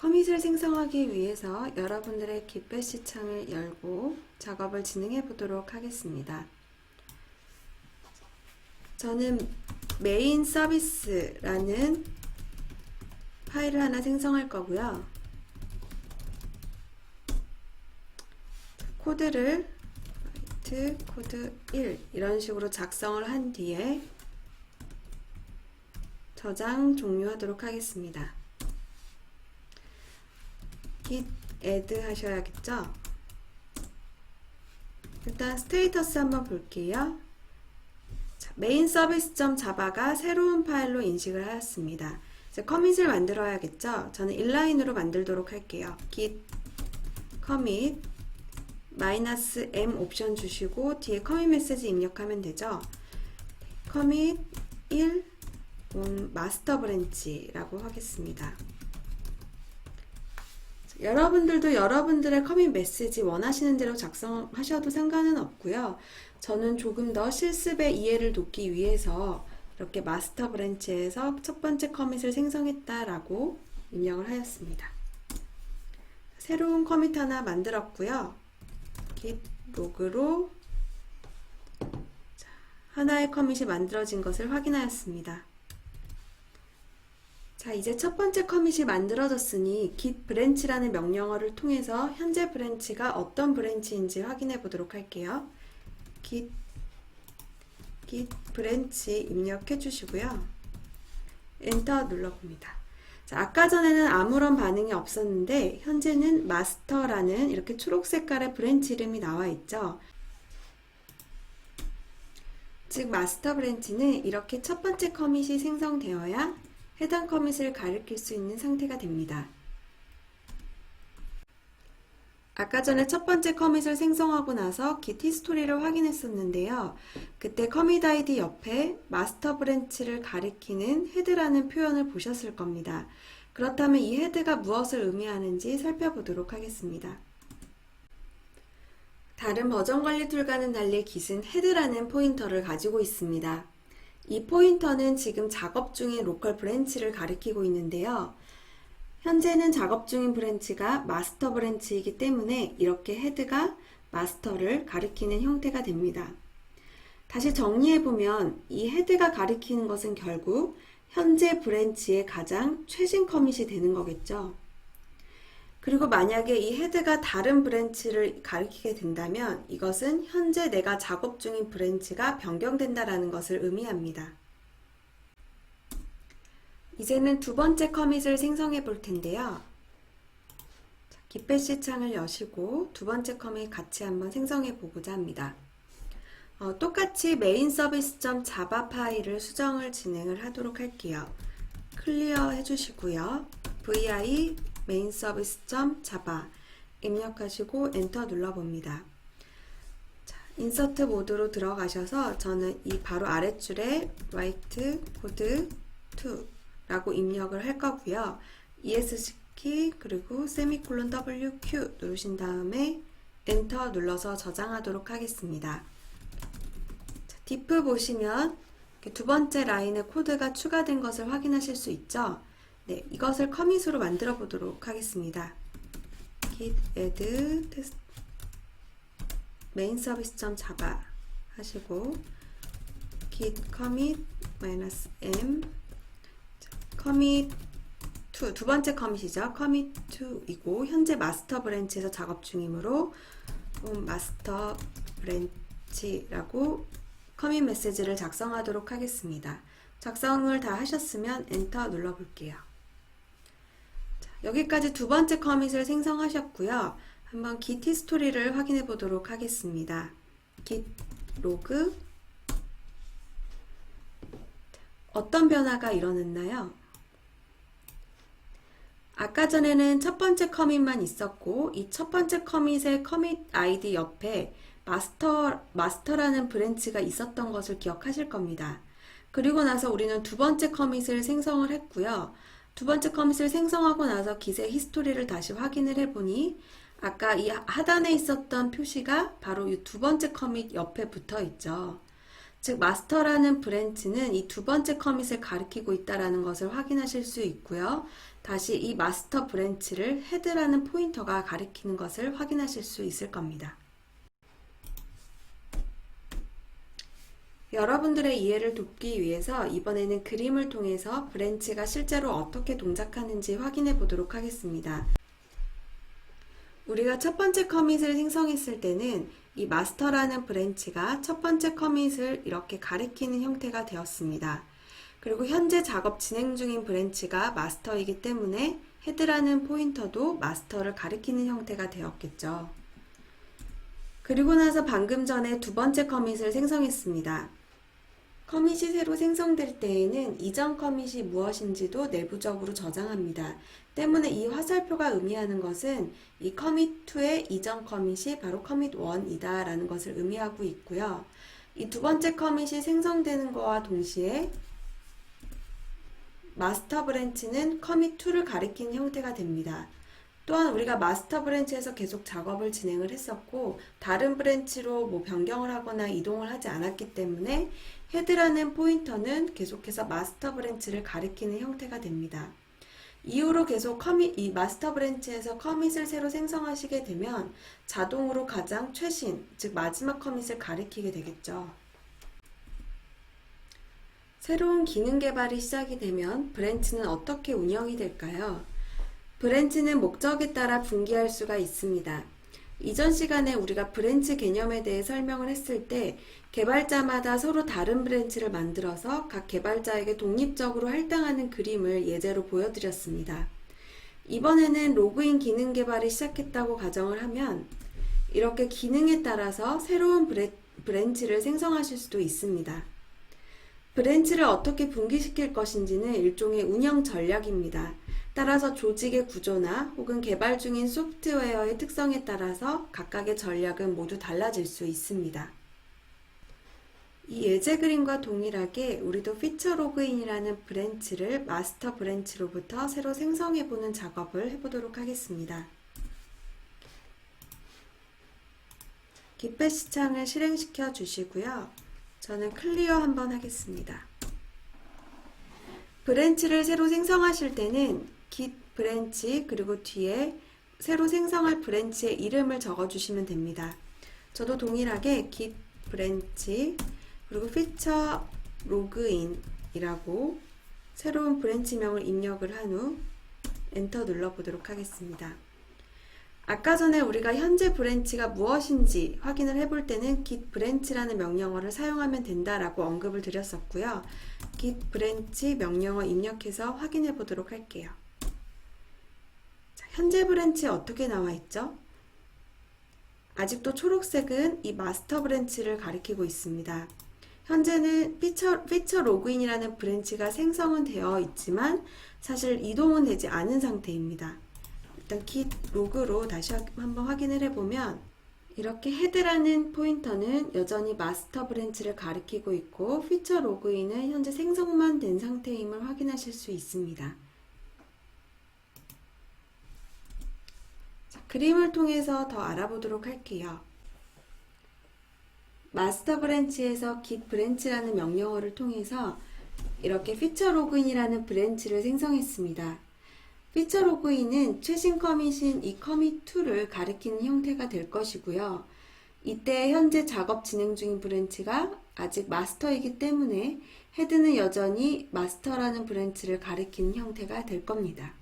커밋을 생성하기 위해서 여러분들의 깃배시 창을 열고 작업을 진행해 보도록 하겠습니다. 저는 메인 서비스라는 파일을 하나 생성할 거고요. 코드를 코드 1 이런 식으로 작성을 한 뒤에 저장 종료하도록 하겠습니다. Git add 하셔야겠죠? 일단 스테이터스 한번 볼게요. 자, 메인 서비스.자바가 자바가 새로운 파일로 인식을 하였습니다. 이제 커밋을 만들어야겠죠? 저는 인라인으로 만들도록 할게요. git commit 마이너스 m 옵션 주시고 뒤에 커밋 메시지 입력하면 되죠. commit 1 on 마스터 브랜치라고 하겠습니다. 여러분들도 여러분들의 커밋 메시지 원하시는 대로 작성하셔도 상관은 없고요. 저는 조금 더 실습의 이해를 돕기 위해서 이렇게 마스터 브랜치에서 첫 번째 커밋을 생성했다라고 입력을 하였습니다. 새로운 커밋 하나 만들었고요. git 로그로 하나의 커밋이 만들어진 것을 확인하였습니다. 자, 이제 첫 번째 커밋이 만들어졌으니 git branch라는 명령어를 통해서 현재 브랜치가 어떤 브랜치인지 확인해 보도록 할게요. git git branch 입력해 주시고요. 엔터 눌러 봅니다. 자, 아까 전에는 아무런 반응이 없었는데 현재는 마스터라는 이렇게 초록 색깔의 브랜치 이름이 나와 있죠. 즉 마스터 브랜치는 이렇게 첫 번째 커밋이 생성되어야 해당 커밋을 가리킬 수 있는 상태가 됩니다. 아까 전에 첫 번째 커밋을 생성하고 나서 git 히스토리를 확인했었는데요. 그때 커밋 아이디 옆에 마스터 브랜치를 가리키는 헤드라는 표현을 보셨을 겁니다. 그렇다면 이 헤드가 무엇을 의미하는지 살펴보도록 하겠습니다. 다른 버전 관리 툴과는 달리 git은 헤드라는 포인터를 가지고 있습니다. 이 포인터는 지금 작업 중인 로컬 브랜치를 가리키고 있는데요. 현재는 작업 중인 브랜치가 마스터 브랜치이기 때문에 이렇게 헤드가 마스터를 가리키는 형태가 됩니다. 다시 정리해보면 이 헤드가 가리키는 것은 결국 현재 브랜치의 가장 최신 커밋이 되는 거겠죠. 그리고 만약에 이 헤드가 다른 브랜치를 가리키게 된다면 이것은 현재 내가 작업 중인 브랜치가 변경된다라는 것을 의미합니다. 이제는 두 번째 커밋을 생성해 볼 텐데요. 깃배시 창을 여시고 두 번째 커밋 같이 한번 생성해 보고자 합니다. 어, 똑같이 메인 서비스.java 파일을 수정을 진행을 하도록 할게요. 클리어 해주시고요. vi 메인 서비스.java 입력하시고 엔터 눌러봅니다. 자, 인서트 모드로 들어가셔서 저는 이 바로 아랫줄에 write code 2 라고 입력을 할 거고요. ESC 그리고 세미콜론 WQ 누르신 다음에 엔터 눌러서 저장하도록 하겠습니다. 자, 디프 보시면 두 번째 라인에 코드가 추가된 것을 확인하실 수 있죠. 네, 이것을 커밋으로 만들어 보도록 하겠습니다. git add test main service.java 하시고 git commit -m commit to 두 번째 커밋이죠. commit to이고 현재 마스터 브랜치에서 작업 중이므로 음, 마스터 브랜치라고 커밋 메시지를 작성하도록 하겠습니다. 작성을 다 하셨으면 엔터 눌러 볼게요. 여기까지 두 번째 커밋을 생성하셨고요. 한번 git 히스토리를 확인해 보도록 하겠습니다. git 로그 어떤 변화가 일어났나요? 아까 전에는 첫 번째 커밋만 있었고 이 첫 번째 커밋의 커밋 아이디 옆에 마스터, 마스터라는 브랜치가 있었던 것을 기억하실 겁니다. 그리고 나서 우리는 두 번째 커밋을 생성을 했고요. 두 번째 커밋을 생성하고 나서 기세 히스토리를 다시 확인을 해보니 아까 이 하단에 있었던 표시가 바로 이 두 번째 커밋 옆에 붙어 있죠. 즉 마스터라는 브랜치는 이 두 번째 커밋을 가리키고 있다라는 것을 확인하실 수 있고요. 다시 이 마스터 브랜치를 헤드라는 포인터가 가리키는 것을 확인하실 수 있을 겁니다. 여러분들의 이해를 돕기 위해서 이번에는 그림을 통해서 브랜치가 실제로 어떻게 동작하는지 확인해 보도록 하겠습니다. 우리가 첫 번째 커밋을 생성했을 때는 이 마스터라는 브랜치가 첫 번째 커밋을 이렇게 가리키는 형태가 되었습니다. 그리고 현재 작업 진행 중인 브랜치가 마스터이기 때문에 헤드라는 포인터도 마스터를 가리키는 형태가 되었겠죠. 그리고 나서 방금 전에 두 번째 커밋을 생성했습니다. 커밋이 새로 생성될 때에는 이전 커밋이 무엇인지도 내부적으로 저장합니다. 때문에 이 화살표가 의미하는 것은 이 커밋 2의 이전 커밋이 바로 커밋 1이다 라는 것을 의미하고 있고요. 이 두 번째 커밋이 생성되는 것과 동시에 마스터 브랜치는 커밋 2를 가리키는 형태가 됩니다. 또한 우리가 마스터 브랜치에서 계속 작업을 진행을 했었고 다른 브랜치로 뭐 변경을 하거나 이동을 하지 않았기 때문에 헤드라는 포인터는 계속해서 마스터 브랜치를 가리키는 형태가 됩니다. 이후로 계속 커밋, 이 마스터 브랜치에서 커밋을 새로 생성하시게 되면 자동으로 가장 최신, 즉 마지막 커밋을 가리키게 되겠죠. 새로운 기능 개발이 시작이 되면 브랜치는 어떻게 운영이 될까요? 브랜치는 목적에 따라 분기할 수가 있습니다. 이전 시간에 우리가 브랜치 개념에 대해 설명을 했을 때 개발자마다 서로 다른 브랜치를 만들어서 각 개발자에게 독립적으로 할당하는 그림을 예제로 보여드렸습니다. 이번에는 로그인 기능 개발이 시작했다고 가정을 하면 이렇게 기능에 따라서 새로운 브레, 브랜치를 생성하실 수도 있습니다. 브랜치를 어떻게 분기시킬 것인지는 일종의 운영 전략입니다. 따라서 조직의 구조나 혹은 개발 중인 소프트웨어의 특성에 따라서 각각의 전략은 모두 달라질 수 있습니다. 이 예제 그림과 동일하게 우리도 피처 로그인이라는 브랜치를 마스터 브랜치로부터 새로 생성해보는 작업을 해보도록 하겠습니다. 기패 시창을 실행시켜 주시고요. 저는 클리어 한번 하겠습니다. 브랜치를 새로 생성하실 때는 브랜치 그리고 뒤에 새로 생성할 브랜치의 이름을 적어 주시면 됩니다. 저도 동일하게 git 브랜치 그리고 피처 로그인이라고 새로운 브랜치명을 입력을 한 후 엔터 눌러 보도록 하겠습니다. 아까 전에 우리가 현재 브랜치가 무엇인지 확인을 해볼 때는 git 브랜치라는 명령어를 사용하면 된다라고 언급을 드렸었고요. git 브랜치 명령어 입력해서 확인해 보도록 할게요. 자, 현재 브랜치 어떻게 나와 있죠? 아직도 초록색은 이 마스터 브랜치를 가리키고 있습니다. 현재는 피처, 피처 로그인이라는 브랜치가 생성은 되어 있지만 사실 이동은 되지 않은 상태입니다. 일단 git 로그로 다시 한번 확인을 해보면 이렇게 헤드라는 포인터는 여전히 마스터 브랜치를 가리키고 있고 피처 로그인은 현재 생성만 된 상태임을 확인하실 수 있습니다. 자, 그림을 통해서 더 알아보도록 할게요. 마스터 브랜치에서 git 브랜치라는 명령어를 통해서 이렇게 피처 로그인이라는 브랜치를 생성했습니다. 피처 로그인은 최신 커밋인 이 커밋 2를 가리키는 형태가 될 것이고요. 이때 현재 작업 진행 중인 브랜치가 아직 마스터이기 때문에 헤드는 여전히 마스터라는 브랜치를 가리키는 형태가 될 겁니다.